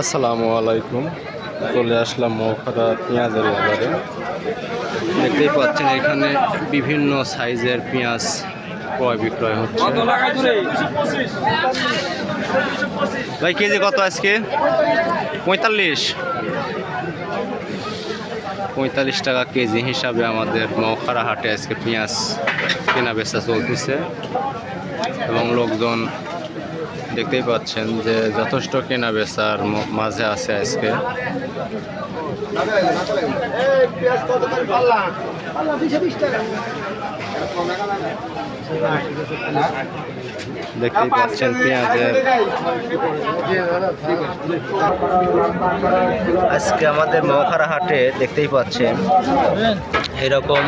আসসালামু আলাইকুম। চলে আসলাম মৌখাটা পেঁয়াজের বাজারে। দেখতেই পাচ্ছেন এখানে বিভিন্ন সাইজের পেঁয়াজ ক্রয় বিক্রয় হচ্ছে। ভাই, কেজি কত আজকে? পঁয়তাল্লিশ। পঁয়তাল্লিশ টাকা কেজি হিসাবে আমাদের মৌখারা হাটে আজকে পেঁয়াজ কেনা বেচা চলতেছে। এবং লোকজন দেখতেই পাচ্ছেন যে যথেষ্ট কেনা বেচার মাঝে আছে আজকে। দেখতেই পাচ্ছেন পেঁয়াজের। আজকে আমাদের মহাখারা হাটে দেখতেই পাচ্ছেন এরকম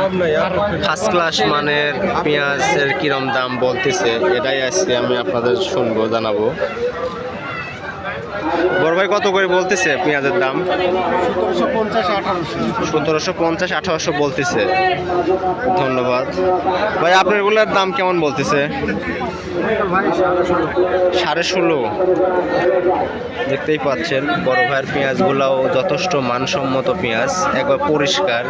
ফার্স্ট ক্লাস মানের পেঁয়াজের কিরম দাম বলতেছে, এটাই আজকে আমি আপনাদের শুনব, জানাব। বড় ভাই কত করে বলতেছে পেঁয়াজের দাম? সতেরোশো পঞ্চাশ, আঠারোশো বলতেছে। ধন্যবাদ। ভাই আপনার এগুলোর দাম কেমন বলতেছে? সাড়ে ষোলো। দেখতেই পাচ্ছেন, বড় ভাইয়ের পেঁয়াজগুলোও যথেষ্ট মানসম্মত পেঁয়াজ, একবার পরিষ্কার।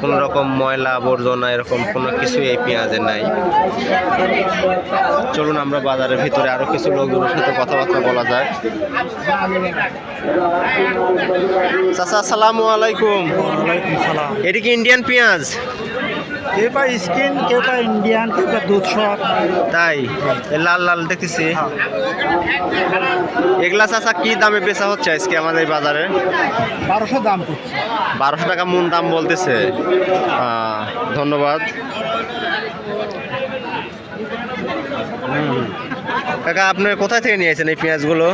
কোনো রকম ময়লা আবর্জনা, এরকম কোনো কিছু এই পেঁয়াজে নাই। চলুন আমরা বাজারের ভিতরে আরও কিছু লোকজনের সাথে কথাবার্তা বলা যায় চাচা আসসালামু আলাইকুম। সালাম। এটি কি ইন্ডিয়ান পেঁয়াজ? বা স্কিন বা ইন্ডিয়ান কেউ বা দুধ সব। তাই? লাল লাল দেখতেছি। এগুলা চাচা কি দামে বেচা হচ্ছে আজকে আমাদের বাজারে? বারোশো দাম বারোশো টাকা মন দাম বলতেছে। ধন্যবাদ। হুম। কাকা আপনি কোথায় থেকে নিয়েছেন এই পেঁয়াজগুলো?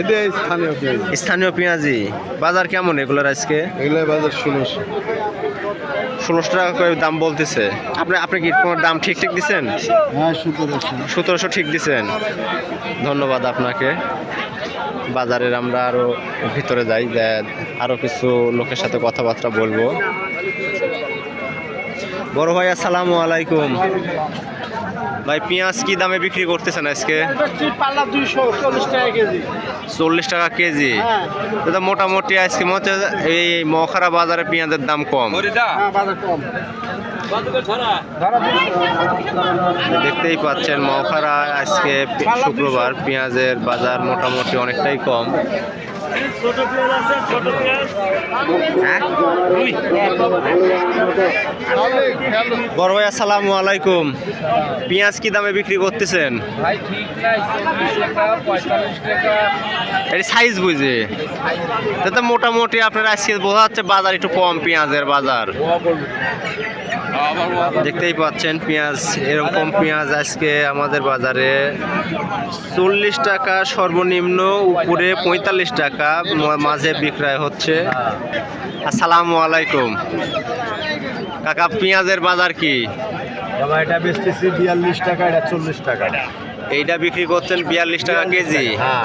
এদের স্থানীয় পেঁয়াজ। স্থানীয় পেঁয়াজি। বাজার কেমন এগুলোর আজকে? এগুলো বাজার ষোলোশো। ষোলোশো টাকা করে দাম বলতেছে। আপনি আপনি কি কোনো দাম ঠিক ঠিক দিচ্ছেন হ্যাঁ সতেরোশো। ঠিক দিচ্ছেন ধন্যবাদ আপনাকে। বাজারের আমরা আরও ভিতরে যাই আরও কিছু লোকের সাথে কথাবার্তা বলব। বড় ভাই আসসালামু আলাইকুম। ভাই পেঁয়াজ কি দামে বিক্রি করতেছেন আজকে? চল্লিশ টাকা কেজি। হ্যাঁ। মোটামুটি আজকে মতে এই মখারা বাজারে পেঁয়াজের দাম কম। হ্যাঁ দেখতেই পাচ্ছেন মখারা আজকে শুক্রবার পেঁয়াজের বাজার মোটামুটি অনেকটাই কম। ছোট পেঁয়াজ আছে ছোট পেঁয়াজ। বড় ভাই আসসালামু আলাইকুম। পেঁয়াজ কি দামে বিক্রি করতেছেন? ভাই ঠিক নাই চল্লিশ টাকা পঁয়তাল্লিশ টাকা। এর সাইজ বুঝে? তাতে মোটামুটি আপনার আজকে বোঝা যাচ্ছে বাজার একটু কম পেঁয়াজের বাজার। দেখতেই পাচ্ছেন পেঁয়াজ এরকম পেঁয়াজ আজকে আমাদের বাজারে চল্লিশ টাকা সর্বনিম্ন উপরে পঁয়তাল্লিশ টাকা মাঝে বিক্রয় হচ্ছে। আসসালামু আলাইকুম। কাকা পেঁয়াজের বাজার কি? এটা বেচতেছি বিয়াল্লিশ টাকা এটা চল্লিশ টাকা। এইটা বিক্রি করছেন বিয়াল্লিশ টাকা কেজি? হ্যাঁ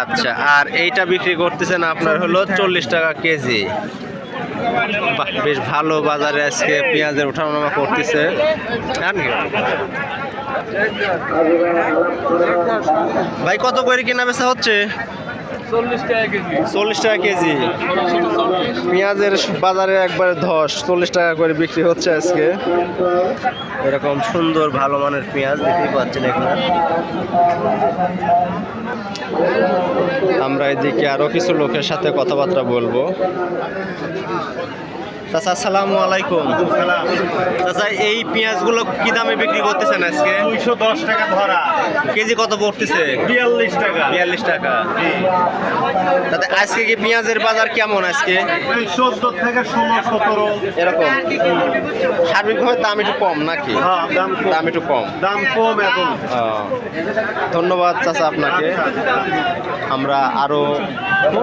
আচ্ছা আর এইটা বিক্রি করতেছেন আপনার হলো চল্লিশ টাকা কেজি। বেশ ভালো বাজারে আজকে পেঁয়াজের ওঠানামা করতেছে। ভাই কত করে কেনা বেচা হচ্ছে? চল্লিশ টাকা কেজি। পেঁয়াজের বাজারে একবারে ধস, চল্লিশ টাকা করে বিক্রি হচ্ছে আজকে। এরকম সুন্দর ভালো মানের পেঁয়াজ দেখতেই পাচ্ছেন এখানে। আমরা এদিকে আরও কিছু লোকের সাথে কথাবার্তা বলব। চাচা আসসালামু আলাইকুম। চাচা এই পেঁয়াজগুলো কি দামে বিক্রি করতেছেন আজকে? দুইশো দশ টাকা ধরা। কেজি কত পড়তেছে? বিয়াল্লিশ টাকা। বিয়াল্লিশ টাকা। তাতে আজকে কি পেঁয়াজের বাজার কেমন আজকে? চোদ্দ থেকে ষোলো সতেরো। এরকম। সার্বিকভাবে দাম একটু কম নাকি? হ্যাঁ দাম দাম একটু কম। দাম কম এখন। ধন্যবাদ চাচা আপনাকে। আমরা আরও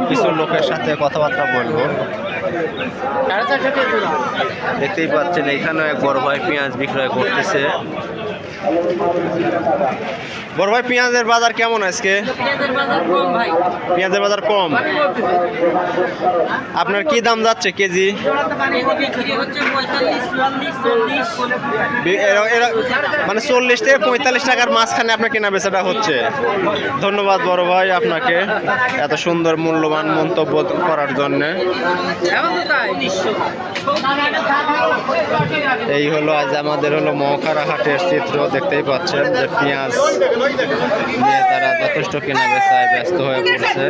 কিছু লোকের সাথে কথাবার্তা বলব। দেখতেই পাচ্ছেন এখানেও এক বড় ভাই পেঁয়াজ বিক্রয় করতেছে। বড় ভাই পেঁয়াজের বাজার কেমন আজকে? পেঁয়াজের বাজার কম আপনার কি দাম যাচ্ছে কেজি? মানে চল্লিশ থেকে পঁয়তাল্লিশ টাকার মাঝখানে আপনার কেনা বেচাটা হচ্ছে। ধন্যবাদ বড় ভাই আপনাকে এত সুন্দর মূল্যবান মন্তব্য করার জন্যে। এই হলো আজ আমাদের হলো মহকারা হাটের চিত্র, দেখতেই পাচ্ছেন যে পেঁয়াজ নিয়ে তারা যথেষ্ট কেনা বেচায় ব্যস্ত হয়ে পড়ছে।